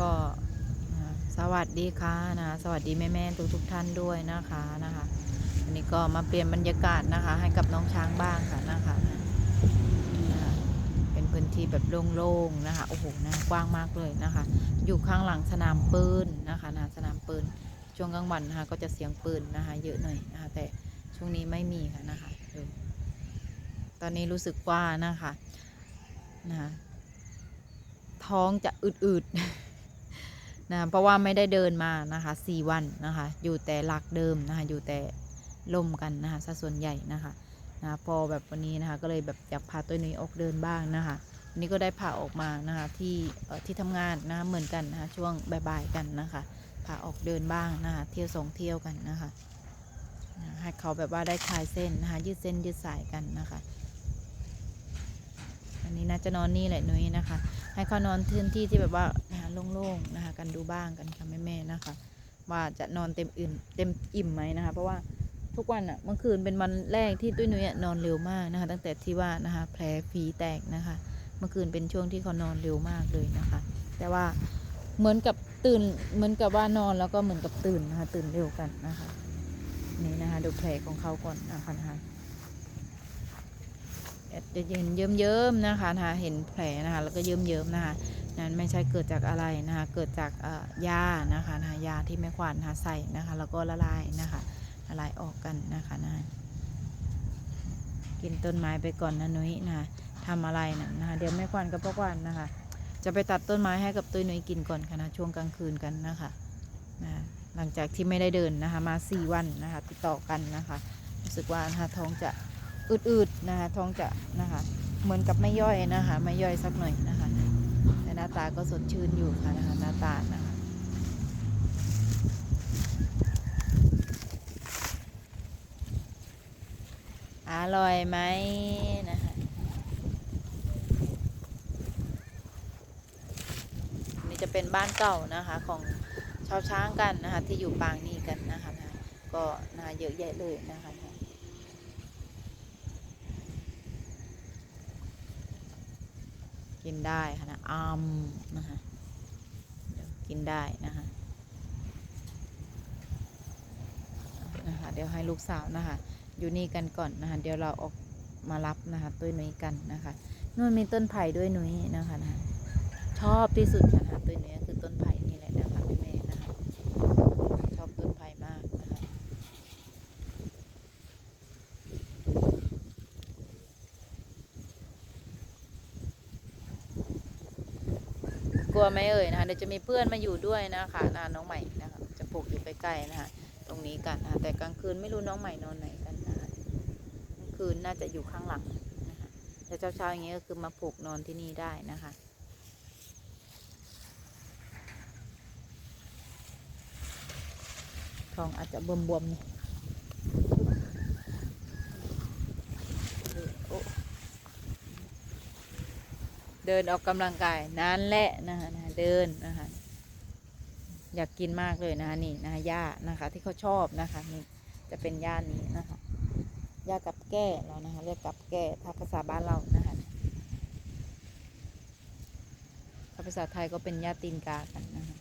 ก็สวัสดีค่ะนะสวัสดีแม่แม่ทุกทุกๆท่านด้วยนะคะนะคะวันนี้ก็มาเปลี่ยนบรรยากาศนะคะ ให้กับน้องช้างบ้างค่ะนะคะเป็นพื้นที่แบบโล่งๆนะคะโอ้โหนะกว้างมากเลยนะคะ อยู่ข้างหลังสนามปืนนะคะนะสนามปืนช่วงกลางวันนะคะก็จะเสียงปืนนะคะ เยอะหน่อยนะคะแต่ช่วงนี้ไม่มีค่ะนะคะตอนนี้รู้สึกว่านะคะนะท้องจะอืดๆ นะเพราะว่าไม่ได้เดินมานะคะสี่วันนะคะ อยู่แต่หลักเดิมนะคะ อยู่แต่ล่มกันนะคะซะส่วนใหญ่นะคะนะพอแบบวันนี้นะคะ ก็เลยแบบอยากพาตัวนี้ออกเดินบ้างนะคะวันนี้ก็ได้พาออกมานะคะที่ที่ทำงานนะคะเหมือนกันนะคะช่วงบ่ายๆกันนะคะพาออกเดินบ้างนะคะเที่ยวสองเที่ยวกันนะคะให้เขาแบบว่าได้คลายเส้นนะคะยืดเส้นยืดสายกันนะคะ อันนี้น่าจะนอนนี่แหละนุ้ยนะคะ ให้เขานอนพื้นที่ที่แบบว่านะคะโล่งๆนะคะ กันดูบ้างกันค่ะแม่ๆนะคะ ว่าจะนอนเต็มอิ่มเต็มอิ่มไหมนะคะ เพราะว่าทุกวันอะเมื่อคืนเป็นวันแรกที่ตุ้ยนุ้ยนอนเร็วมากนะคะ ตั้งแต่ที่ว่านะคะ แผลฝีแตกนะคะ เมื่อคืนเป็นช่วงที่เขานอนเร็วมากเลยนะคะ แต่ว่าเหมือนกับตื่นเหมือนกับว่านอนแล้วก็เหมือนกับตื่นนะคะตื่นเร็วกันนะคะ นี่นะคะ ดูแผลของเขาก่อนนะคะนะคะ จะยืนเยิ้มๆนะคะนะคะเห็นแผลนะคะแล้วก็เยิ้มๆนะคะนั้นไม่ใช่เกิดจากอะไรนะคะเกิดจากยานะคะนะยาที่แม่ขวานนะใส่นะคะแล้วก็ละลายนะคะละลายออกกันนะคะนะกินต้นไม้ไปก่อนนะนุ้ยนะคะทำอะไรนะนะคะเดี๋ยวแม่ขวานกับพ่อขวานนะคะ จะไปตัดต้นไม้ให้กับตุ้ยนุ้ยกินก่อนค่ะนะช่วงกลางคืนกันนะคะนะหลังจากที่ไม่ได้เดินนะคะมาสี่วันนะคะติดต่อกันนะคะรู้สึกว่านะท้องจะ อืดๆนะคะท้องจะนะคะเหมือนกับไม่ย่อยนะคะไม่ย่อยสักหน่อยนะคะ แต่หน้าตาก็สดชื่นอยู่ค่ะนะคะหน้าตานะคะอร่อยไหมนะคะนี่จะเป็นบ้านเก่านะคะของชาวช้างกันนะคะที่อยู่ปางนี่กันนะคะก็นะคะเยอะแยะเลยนะคะ กินได้ค่ะนะอัมนะคะเดี๋ยวกินได้นะคะนะคะ เดี๋ยวให้ลูกสาวนะคะ อยู่นี่กันก่อนนะคะ เดี๋ยวเราออกมารับนะคะตุ้ยหนุยกันนะคะนู่นมีต้นไผ่ด้วยหนุยนะคะนะชอบที่สุดค่ะนะตุ้ยหนุยคือต้นไผ่นี่แหละนะคะแม่ๆนะคะชอบต้นไผ่มากนะคะ ก ลัวไหมเอ่ยนะคะเดี๋ยวจะมีเพื่อนมาอยู่ด้วยนะคะนาน้องใหม่นะคะจะปลูกอยู่ใกล้ๆนะคะตรงนี้กันนะคะแต่กลางคืนไม่รู้น้องใหม่นอนไหนกันนะคะกลางคืนน่าจะอยู่ข้างหลังนะคะแต่เช้าๆอย่างเงี้ยก็คือมาปลูกนอนที่นี่ได้นะคะทองอาจจะบวมๆหน่ยโอ้ เดินออกกำลังกายนั่นแหละนะคะนะเดินนะคะอยากกินมากเลยนะคะนี่นะคะหญ้านะคะ ที่เขาชอบนะคะนี่จะเป็นหญ้านี้นะคะหญ้ากับแก้เรานะคะเรียกกับแก้ถ้าภาษาบ้านเรานะคะถ้าภาษาไทยก็เป็นหญ้าตีนกากันนะคะ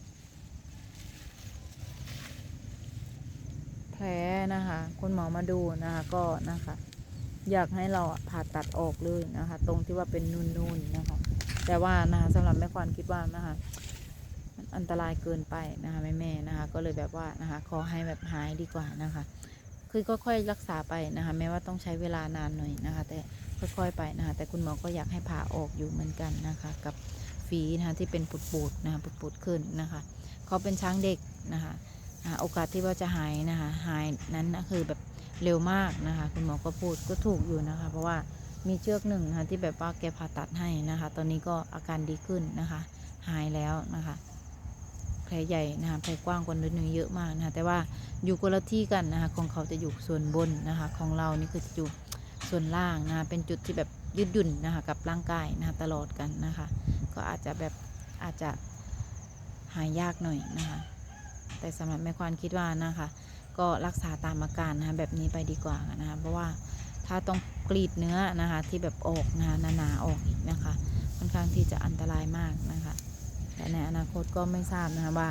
แผลนะคะคุณหมอมาดูนะคะก็นะคะอยากให้เราผ่าตัดออกเลยนะคะ ตรงที่ว่าเป็นนูนๆนะคะ แต่ว่านะคะสำหรับแม่ควานคิดว่านะคะมันอันตรายเกินไปนะคะแม่แม่นะคะ ก็เลยแบบว่านะคะ ขอให้แบบหายดีกว่านะคะ คือก็ค่อยรักษาไปนะคะ แม้ว่าต้องใช้เวลานานหน่อยนะคะ แต่ค่อยๆไปนะคะ แต่คุณหมอก็อยากให้ผ่าออกอยู่เหมือนกันนะคะ กับฝีนะคะที่เป็นปุดๆนะคะปุดๆขึ้นนะคะเขาเป็นช้างเด็กนะคะโอกาสที่ว่าจะหายนะคะหายนั้นนะคือแบบเร็วมากนะคะ คุณหมอก็พูดก็ถูกอยู่นะคะ เพราะว่า มีเชือกหนึ่งนะคะที่แบบว่าแกผ่าตัดให้นะคะ ตอนนี้ก็อาการดีขึ้นนะคะ หายแล้วนะคะแผลใหญ่นะคะแผลกว้างกว่านื้อเยอะมากนะคะแต่ว่าอยู่คนละที่กันนะคะของเขาจะอยู่ส่วนบนนะคะ ของเรานี่คือจะอยู่ส่วนล่างนะคะเป็นจุดที่แบบยืดหยุ่นนะคะกับร่างกายนะคะตลอดกันนะคะ ก็อาจจะแบบอาจจะหายยากหน่อยนะคะ แต่สำหรับแม่ควานคิดว่านะคะ ก็รักษาตามอาการนะคะแบบนี้ไปดีกว่านะคะเพราะว่าถ้าต้อง กรีดเนื้อนะคะ ที่แบบออกนะคะหนาๆออกอีกนะคะค่อนข้างที่จะอันตรายมากนะคะแต่ในอนาคตก็ไม่ทราบนะคะว่า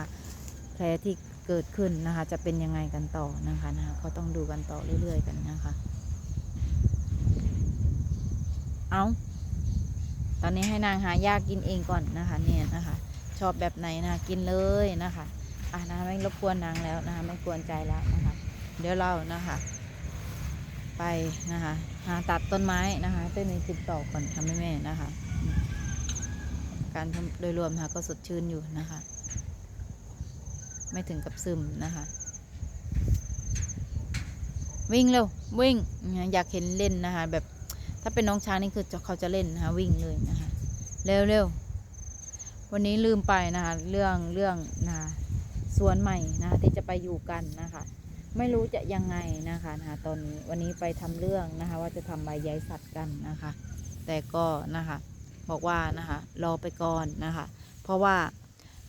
แผลที่เกิดขึ้นนะคะ จะเป็นยังไงกันต่อนะคะนะคะก็ต้องดูกันต่อเรื่อยๆกันนะคะ เอาตอนนี้ให้นางหายากินเองก่อนนะคะเนี่ยนะคะ ชอบแบบไหนนะคะกินเลยนะคะอะนะะไม่รบกวนนางแล้วนะคะไม่กวนใจแล้วนะคะ เดี๋ยวเรานะคะ ไปนะคะหาตัดต้นไม้นะคะต้นนี้ติดต่อก่อนค่ะแม่แม่ๆนะคะ การโดยรวมนะคะก็สดชื่นอยู่นะคะ ไม่ถึงกับซึมนะคะ วิ่งเร็ววิ่งอยากเห็นเล่นนะคะ แบบถ้าเป็นน้องช้างนี่คือเขาจะเล่นนะคะวิ่งเลยนะคะเร็วเร็ววันนี้ลืมไปนะคะ เรื่องเรื่องนะะสวนใหม่นะคะที่จะไปอยู่กันนะคะ ไม่รู้จะยังไงนะคะนะคะตอนนี้วันนี้ไปทำเรื่องนะคะ ว่าจะทำใบใยสัตว์กันนะคะ แต่ก็นะคะบอกว่านะคะรอไปก่อนนะคะ เพราะว่า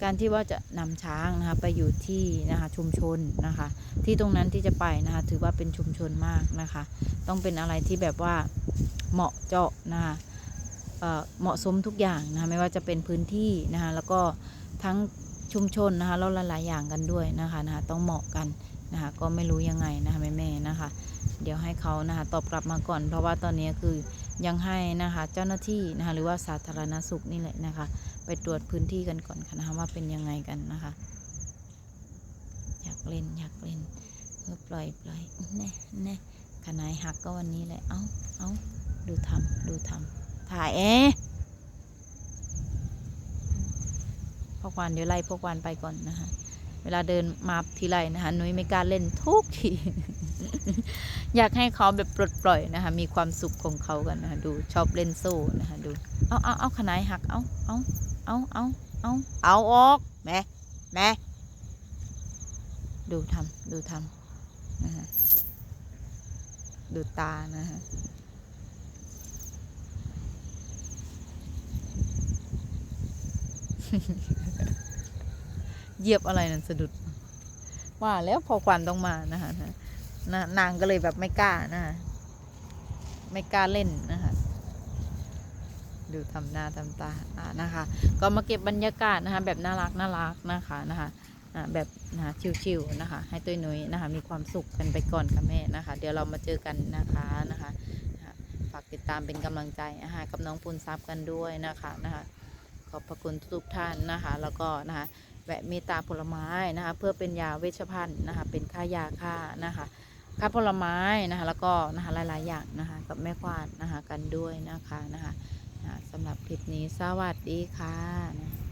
การที่ว่าจะนำช้างนะคะไปอยู่ที่นะคะชุมชนนะคะ ที่ตรงนั้นที่จะไปนะคะ ถือว่าเป็นชุมชนมากนะคะ ต้องเป็นอะไรที่แบบว่าเหมาะเจาะนะคะเเหมาะสมทุกอย่างนะคะไม่ว่าจะเป็นพื้นที่นะคะแล้วก็ทั้งชุมชนนะคะแล้วหลายๆอย่างกันด้วยนะคะนะคะต้องเหมาะกัน นะคะ ก็ไม่รู้ยังไงนะคะแม่ๆนะคะ เดี๋ยวให้เขานะคะตอบกลับมาก่อน เพราะว่าตอนนี้คือยังให้นะคะเจ้าหน้าที่นะคะหรือว่าสาธารณสุขนี่แหละนะคะ ไปตรวจพื้นที่กันก่อนค่ะนะคะว่าเป็นยังไงกันนะคะ อยากเล่นอยากเล่นปล่อยปล่อยแน่แน่ขนายหักก็วันนี้แหละเอาเอาดูทำดูทำถ่ายเอ๊ะพวกวานเดี๋ยวไล่พวกวานไปก่อนนะคะ วลาเดินมาทีไรนะคะนุ้ยไม่กล้าเล่นทุกที อยากให้เขาแบบปลดปล่อยนะคะ มีความสุขของเขากันนะคะดูชอบเล่นโซ่นะคะดู เอาเอาเอาขนายหัก เอาเอาเอาเอาเอาเอาออกแม่แม่ดูทำดูทำนะคะดูตานะคะ เหยียบอะไรนั่นสะดุด ว่าแล้วพอควันต้องมานะคะนะนางก็เลยแบบไม่กล้านะคะไม่กล้าเล่นนะคะดูทำหน้าทำตาอ่านะคะ ก็มาเก็บบรรยากาศนะคะ แบบน่ารักน่ารักนะคะนะคะแบบนะคะชิวๆนะคะ ให้ตุ้ยนุ้ยนะคะ มีความสุขกันไปก่อนค่ะแม่นะคะ เดี๋ยวเรามาเจอกันนะคะนะคะฝากติดตามเป็นกำลังใจนะคะกับน้องปุณทรัพย์กันด้วยนะคะนะคะ ขอบพระคุณทุกท่านนะคะ แล้วก็นะคะ แวะเมตตาผลไม้นะคะ เพื่อเป็นยาเวชภัณฑ์นะคะ เป็นค่ายาค่านะคะค่าผลไม้นะคะ แล้วก็นะคะหลายๆอย่างนะคะ กับแม่ควานนะคะกันด้วยนะคะนะคะสำหรับคลิปนี้สวัสดีค่ะ